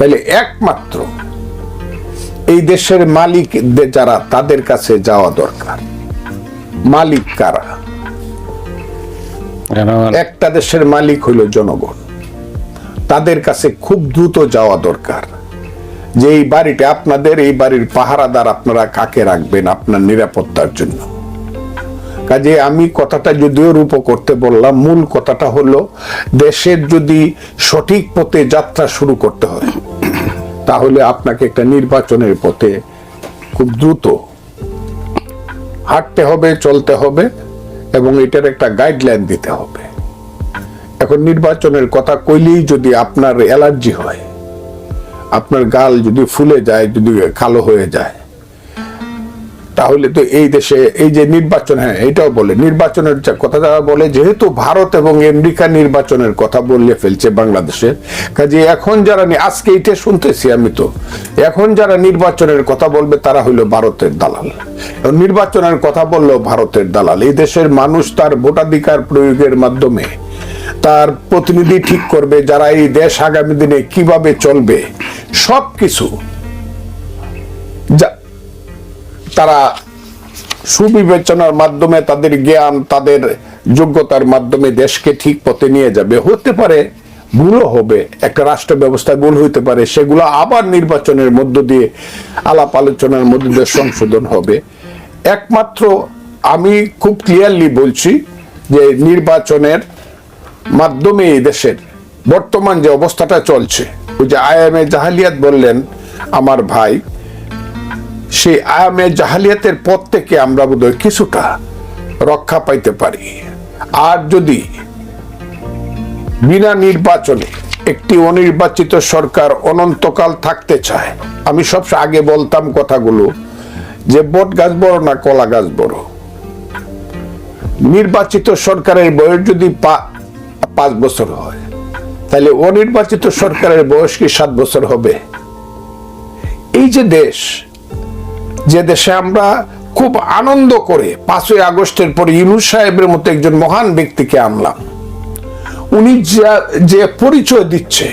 তাহলে একমাত্র এই দেশের মালিক যারা তাদের কাছে যাওয়া দরকার। মালিক কারা? একটা দেশের মালিক হইল জনগণ। তাদের কাছে খুব দ্রুত যাওয়া দরকার। যে এই বাড়িটা আপনাদের এই বাড়ির পাহারাদার আপনারা কাকে রাখবেন আপনার নিরাপত্তার জন্য? কাজে আমি কথাটা যদিও রূপ করতে বললাম মূল কথাটা হলো দেশের যদি সঠিক পথে যাত্রা শুরু করতে হয় তাহলে আপনাকে একটা নির্বাচনের পথে খুব দ্রুত হাঁটতে হবে, চলতে হবে এবং এটার একটা গাইডলাইন দিতে হবে। এখন নির্বাচনের কথা কইলেই যদি আপনার অ্যালার্জি হয়, আপনার গাল যদি ফুলে যায়, যদি কালো হয়ে যায় তাহলে তো এই দেশে, এই যে নির্বাচন হ্যাঁ এটাও বলে, নির্বাচনের কথা যারা বলে, যেহেতু ভারত এবং আমেরিকা নির্বাচনের কথা বললে ফেলছে বাংলাদেশের কাজে এখন যারা আজকে এটা শুনতেছি আমি তো, এখন যারা নির্বাচনের কথা বলবে, তারা হইল ভারতের দালাল। নির্বাচনের কথা বলল ভারতের দালাল। এই দেশের মানুষ তার ভোটাধিকার প্রয়োগের মাধ্যমে তার প্রতিনিধি ঠিক করবে, যারা এই দেশ আগামী দিনে কীভাবে চলবে সব কিছু তারা সুবিবেচনার মাধ্যমে তাদের জ্ঞান, তাদের যোগ্যতার মাধ্যমে দেশকে ঠিক পথে নিয়ে যাবে। হতে পারে ভুলও হবে, একটা রাষ্ট্র ব্যবস্থায় ভুল হইতে পারে, সেগুলো আবার নির্বাচনের মধ্য দিয়ে, আলাপ আলোচনার মধ্য দিয়ে সংশোধন হবে। একমাত্র আমি খুব ক্লিয়ারলি বলছি যে নির্বাচনের মাধ্যমে এই দেশের বর্তমান যে অবস্থাটা চলছে, ওই যে আইএমএ জাহালিয়াত বললেন, আমার ভাই সেই আয়ামে জাহালিয়াতের পথ থেকে আমরা বোধহয় কিছুটা রক্ষা পাইতে পারি। আর যদি বিনা নির্বাচনে একটি অনির্বাচিত সরকার অনন্তকাল থাকতে চায়, আমি সব আগে বলতাম কথাগুলো যে বট গাছ বড় না কলা গাছ বড়। নির্বাচিত সরকারের বয়স যদি পাঁচ বছর হয়, তাহলে অনির্বাচিত সরকারের বয়স কি সাত বছর হবে? এই যে দেশ যে দেশে আমরা খুব আনন্দ করে পাঁচই আগস্টের পরে ইউনুস সাহেবের মতো একজন মহান ব্যক্তিকে আনলাম। উনি যা- পরিচয় দিচ্ছে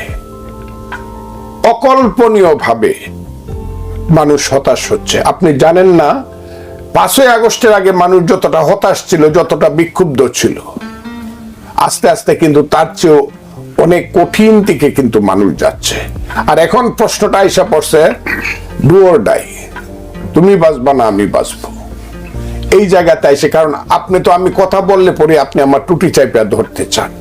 অকল্পনীয় ভাবে মানুষ হতাশ হচ্ছে। আপনি জানেন না, পাঁচই আগস্টের আগে মানুষ যতটা হতাশ ছিল, যতটা বিক্ষুব্ধ ছিল, আস্তে আস্তে কিন্তু তার চেয়েও অনেক কঠিন দিকে কিন্তু মানুষ যাচ্ছে। আর এখন প্রশ্নটা এসে পড়ছে ডুয়োর ডাই তুমি বাঁচবা না, আমি বাঁচবো। এই জায়গাতে এসে কারণ আপনি তো আমি কথা বললে পরে আপনি আমার টুটি চাইপা ধরতে চান।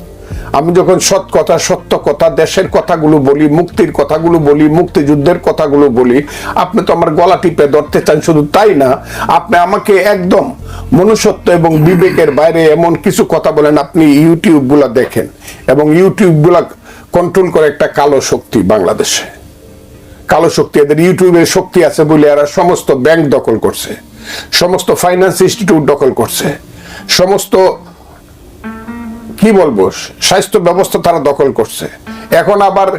আমি যখন সৎ কথা, সত্য কথা, দেশের কথাগুলো বলি, মুক্তির কথাগুলো বলি, মুক্তিযুদ্ধের কথাগুলো বলি, আপনি তো আমার গলা টিপে ধরতে চান, শুধু তাই না, আপনি আমাকে একদম মনুষ্যত্ব এবং বিবেকের বাইরে এমন কিছু কথা বলেন, আপনি ইউটিউবগুলা দেখেন, এবং ইউটিউবগুলা কন্ট্রোল করে একটা কালো শক্তি বাংলাদেশে। কালো শক্তি, এদের ইউটিউবের শক্তি আছে বলে এরা সমস্ত ব্যাংক দখল করছে, সমস্ত ফাইন্যান্স ইনস্টিটিউট দখল করছে, সমস্ত, কি বলব, স্বাস্থ্য ব্যবস্থা তারা দখল করছে। এখন আবার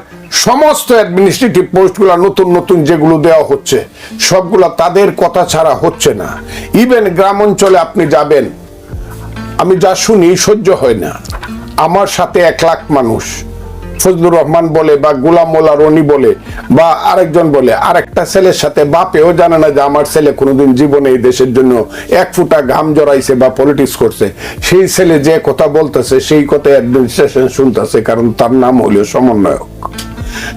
সমস্ত অ্যাডমিনিস্ট্রেটিভ পোস্টগুলো নতুন নতুন যেগুলো দেওয়া হচ্ছে, সবগুলা তাদের কথা ছাড়া হচ্ছে না। ইভেন গ্রাম অঞ্চলে আপনি যাবেন, আমি যা শুনি সহ্য হয় না। আমার সাথে এক লাখ মানুষ ফজলুর রহমান বলে বা গোলাম মোল্লা রনি বলে বা আরেকজন বলে, আরেকটা ছেলের সাথে বাপেও জানে না যে আমার ছেলে কোনোদিন জীবনে এই দেশের জন্য এক ফুটা ঘাম জড়াইছে বা পলিটিক্স করছে। সেই ছেলে যে কথা বলতেছে, সেই কথা অ্যাডমিনিস্ট্রেশন শুনতেছে, কারণ তার নাম হলো সমন্বয়ক।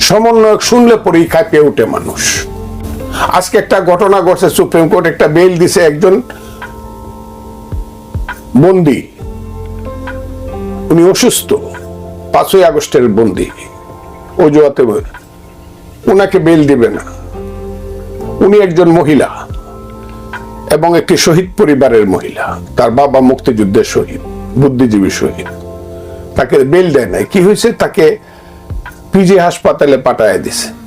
সমন্বয়ক শুনলে পরেই কাঁপিয়ে উঠে মানুষ। আজকে একটা ঘটনা ঘটছে, সুপ্রিম কোর্ট একটা বেল দিছে একজন বন্দি। উনি অসুস্থ। পাঁচই আগস্টের বন্দি। অজুহাতে ওনাকে বেল দিবে না। উনি একজন মহিলা এবং একটি শহীদ পরিবারের মহিলা। তার বাবা মুক্তিযুদ্ধের শহীদ, বুদ্ধিজীবী শহীদ। তাকে বেল দেয় নাই। কি হয়েছে? তাকে পিজি হাসপাতালে পাঠায় দিছে।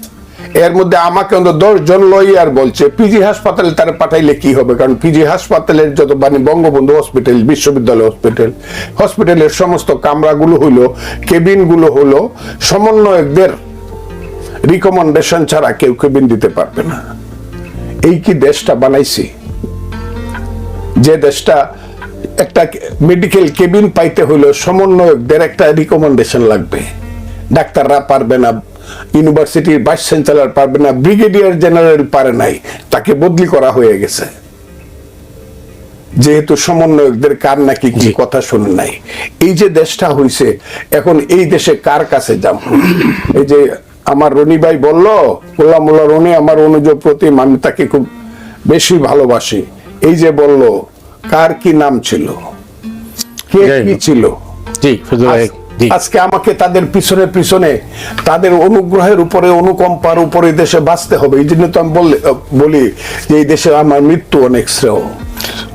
এর মধ্যে আমাকে অন্তত দশ জন লয়ার বলছে পিজি হাসপাতালে তারা পাঠাইলে কি হবে? কারণ পিজি হাসপাতালের যত মানে বঙ্গবন্ধু হসপিটাল বিশ্ববিদ্যালয় হসপিটাল হসপিটালের সমস্ত কামরাগুলো হলো কেবিনগুলো হলো সমন্বয়কদের রিকমেন্ডেশন ছাড়া কেউ কেবিন দিতে পারবে না। এই কি দেশটা বানাইছি? যে দেশটা একটা মেডিকেল কেবিন পাইতে হইল, সমন্বয়কদের একটা রিকমেন্ডেশন লাগবে। ডাক্তাররা পারবে না ইউনিভার্সিটির ভাইস চ্যান্সেলর পারবে না ব্রিগেডিয়ার জেনারেল পারে নাই তাকে বদলি করা হয়ে গেছে। যেহেতু সমন্বয়কদের কার নাকি কি কথা শুনে নাই। এই যে দেশটা হইছে এখন এই দেশে কার কাছে যাব? এই যে আমার রনি ভাই বলল মোল্লা মোল্লা রনি আমার অনুজ প্রতিম আমি তাকে খুব বেশি ভালোবাসি। এই যে বলল কার কি নাম ছিল? কে কি ছিল? জি আজকে আমাকে তাদের পিছনে পিছনে তাদের অনুগ্রহের উপরে অনুকম্পার উপরে দেশে বাঁচতে হবে। এই জন্য তো আমি বলি যে এই দেশে আমার মৃত্যু অনেক শ্রেয়।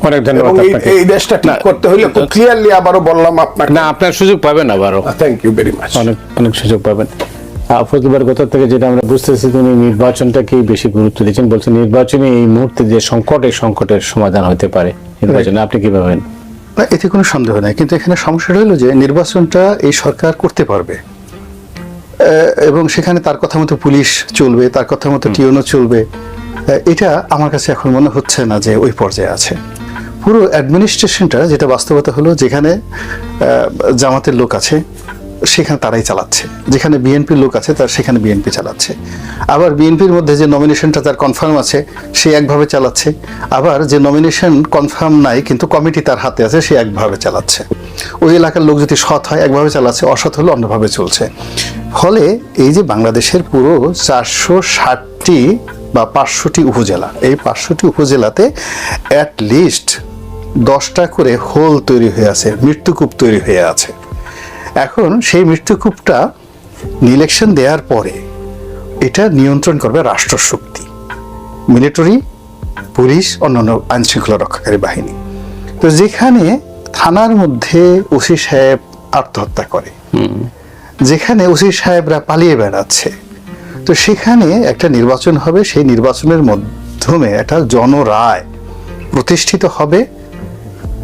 অনেক ধন্যবাদ এই- দেশটা ঠিক করতে ক্লিয়ারলি আবারও বললাম আপনাকে। না আপনার সুযোগ পাবেন আবারও। থ্যাংক ইউ ভেরি মাচ অনেক অনেক সুযোগ পাবেন। ফজলুবার কথা থেকে যেটা আমরা বুঝতেছি তিনি নির্বাচনটাকেই বেশি গুরুত্ব দিচ্ছেন বলছেন নির্বাচনে এই মুহূর্তে যে সংকট এই সংকটের সমাধান হতে পারে। নির্বাচনে আপনি কি ভাবেন না এতে কোনো সন্দেহ নাই। কিন্তু এখানে সমস্যাটা হলো যে নির্বাচনটা এই সরকার করতে পারবে। এবং সেখানে তার কথা মতো পুলিশ চলবে তার কথা মতো টিউনও চলবে। এটা আমার কাছে এখন মনে হচ্ছে না যে ওই পর্যায়ে আছে। পুরো অ্যাডমিনিস্ট্রেশনটা যেটা বাস্তবতা হলো যেখানে জামাতের লোক আছে সেখানে তারাই চালাচ্ছে। যেখানে বিএনপির লোক আছে, তার সেখানে বিএনপি চালাচ্ছে। আবার বিএনপির মধ্যে যে নমিনেশনটা তার কনফার্ম আছে, সে একভাবে চালাচ্ছে। আবার যে নমিনেশন কনফার্ম নাই, কিন্তু কমিটি তার হাতে আছে, সে একভাবে চালাচ্ছে। ওই এলাকার লোক যদি সৎ হয়, একভাবে চালাচ্ছে, অসৎ হলে অন্যভাবে চলছে। ফলে এই যে বাংলাদেশের পুরো চারশো ষাটটি বা পাঁচশোটি উপজেলা, এই পাঁচশোটি উপজেলাতে অ্যাট লিস্ট দশটা করে হোল তৈরি হয়ে আছে, মৃত্যুকূপ তৈরি হয়ে আছে। এখন সেই মৃত্যুকূপটা ইলেকশন দেওয়ার পরে এটা নিয়ন্ত্রণ করবে রাষ্ট্রশক্তি মিলিটারি পুলিশ অন্যান্য আইনশৃঙ্খলা রক্ষাকারী বাহিনী। তো যেখানে থানার মধ্যে ওসি সাহেব আত্মহত্যা করে যেখানে ওসি সাহেবরা পালিয়ে বেড়াচ্ছে তো সেখানে একটা নির্বাচন হবে সেই নির্বাচনের মাধ্যমে একটা জনরায় প্রতিষ্ঠিত হবে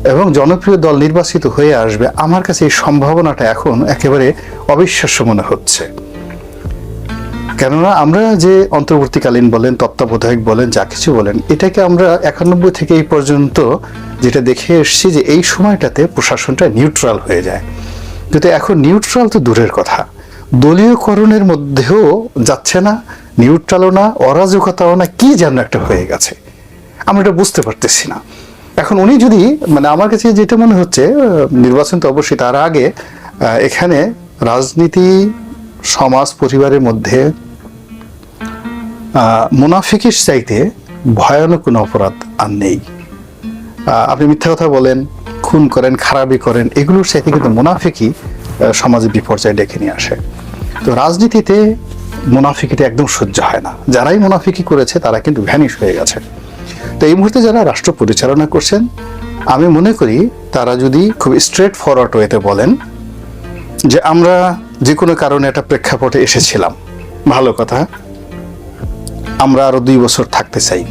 এবং জনপ্রিয় দল নির্বাচিত হয়ে আসবে। আমার কাছে এই সম্ভাবনাটা এখন একেবারে অবিশ্বাস্য মনে হচ্ছে। কেননা আমরা যে অন্তর্বর্তীকালীন বলেন, তত্ত্বাবধায়ক বলেন, যা কিছু বলেন, এটাকে আমরা একানব্বই থেকে এই পর্যন্ত যেটা দেখে এসেছি যে এই সময়টাতে প্রশাসনটা নিউট্রাল হয়ে যায়। কিন্তু এখন নিউট্রাল তো দূরের কথা। দলীয়করণের মধ্যেও যাচ্ছে না, নিউট্রালও না, অরাজকতাও না, কি যেন একটা হয়ে গেছে। আমরা এটা বুঝতে পারতেছি না। এখন উনি যদি মানে আমার কাছে যেটা মনে হচ্ছে নির্বাচন তো অবশ্যই তার আগে এখানে রাজনীতি, সমাজ, পরিবারের মধ্যে মুনাফিকের চাইতে ভয়ানক কোনো অপরাধ আর নেই। আপনি মিথ্যা কথা বলেন, খুন করেন খারাপি করেন, এগুলোর চাইতে কিন্তু মুনাফিকই সমাজে বিপর্যয় ডেকে নিয়ে আসে। তো রাজনীতিতে মুনাফিকিটা একদম সহ্য হয় না। যারাই মুনাফিকি করেছে, তারা কিন্তু ভ্যানিশ হয়ে গেছে। তো এই মুহূর্তে যারা রাষ্ট্র পরিচালনা করছেন, আমি মনে করি তারা যদি খুব স্ট্রেট ফরওয়ার্ড ওয়েতে বলেন যে আমরা যে কোনো কারণে একটা প্রেক্ষাপটে এসেছিলাম, ভালো কথা, আমরা আরও দুই বছর থাকতে চাই।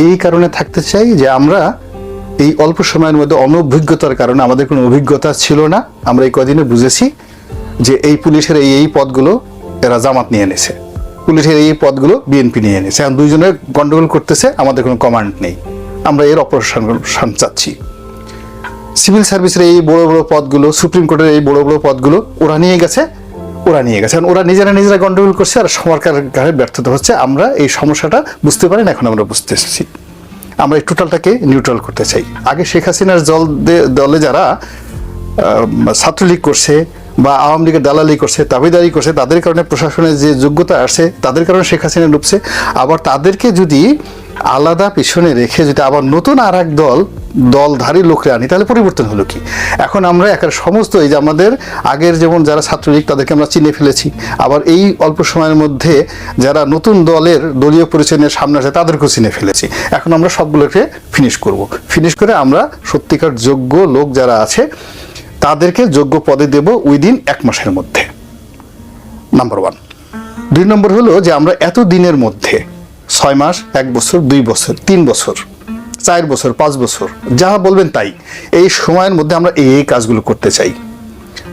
এই কারণে থাকতে চাই যে আমরা এই অল্প সময়ের মধ্যে অনভিজ্ঞতার কারণে, আমাদের কোনো অভিজ্ঞতা ছিল না, আমরা এই কদিনে বুঝেছি যে এই পুলিশের এই এই পদগুলো এরা জামাত নিয়ে এনেছে। পুলিশের এই পদগুলো বিএনপি নিয়ে এনেছে। এখন দুইজনে গন্ডগোল করতেছে, আমাদের কোনো কমান্ড নেই। আমরা এর অপারেশন চাচ্ছি। সিভিল সার্ভিসের এই বড় বড় পদগুলো সুপ্রিম কোর্টের এই বড় বড় পদগুলো, ওরা নিয়ে গেছে, ওরা নিয়ে গেছে। কারণ ওরা নিজেরা নিজেরা গন্ডগোল করছে আর সরকার গায়ে ব্যর্থতা হচ্ছে। আমরা এই সমস্যাটা বুঝতে পারি না, এখন আমরা বুঝতে এসেছি আমরা এই টোটালটাকে নিউট্রাল করতে চাই। আগে শেখ হাসিনার দে- দলে যারা ছাত্রলীগ করছে বা আওয়ামী লীগের দালালি করছে দাবিদারি করছে, তাদের কারণে প্রশাসনের যে যোগ্যতা আসে তাদের কারণে শেখ হাসিনা ডুবছে আবার তাদেরকে যদি আলাদা পিছনে রেখে যদি আবার নতুন আর এক দল, দলধারী লোকরে আনি, তাহলে পরিবর্তন হলো কি? এখন আমরা একের সমস্ত এই যে আমাদের আগের যেমন যারা ছাত্রলীগ, তাদেরকে আমরা চিনে ফেলেছি। আবার এই অল্প সময়ের মধ্যে যারা নতুন দলের দলীয় পরিচয় নিয়ে সামনে আসে, তাদেরকেও চিনে ফেলেছি। এখন আমরা সবগুলোকে ফিনিশ করব। ফিনিশ করে আমরা সত্যিকার যোগ্য লোক যারা আছে তাদেরকে যোগ্য পদে দেব উইদিন এক মাসের মধ্যে। নাম্বার ওয়ান দুই নম্বর হলো যে আমরা এত দিনের মধ্যে, ছয় মাস, এক বছর, দুই বছর, তিন বছর, চার বছর, পাঁচ বছর, যা বলবেন তাই, এই সময়ের মধ্যে আমরা এই এই কাজগুলো করতে চাই।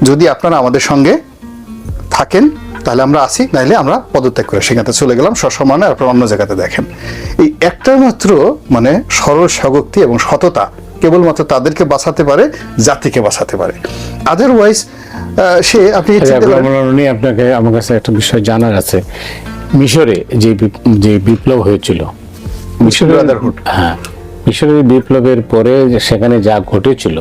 যদি আপনারা আমাদের সঙ্গে থাকেন, তাহলে আমরা আসি নাহলে আমরা পদত্যাগ করে সেখানে চলে গেলাম সসমানে আপনারা অন্য জায়গাতে দেখেন। এই একটা মাত্র মানে সরল স্বগক্তি এবং সততা কেবলমাত্র তাদেরকে বাঁচাতে পারে জাতিকে বাঁচাতে পারে। আদারওয়াইজ সে আপনি আচ্ছা, আপনাকে আমার কাছে একটা বিষয় জানার আছে। মিশরে যে যে বিপ্লব হয়েছিল মিশরের হ্যাঁ মিশরের বিপ্লবের পরে সেখানে যা ঘটেছিল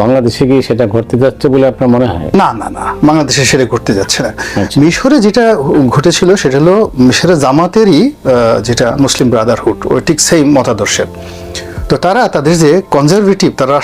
বাংলাদেশে কি সেটা ঘটতে যাচ্ছে বলে আপনার মনে হয়? না না না বাংলাদেশে সেটা ঘটতে যাচ্ছে না। আচ্ছা। মিশরে যেটা ঘটেছিল সেটা হলো মিশরের জামাতেরই যেটা মুসলিম ব্রাদারহুড ওই ঠিক সেই মতাদর্শের। তো তারা তাদের যে কনজারভেটিভ তারা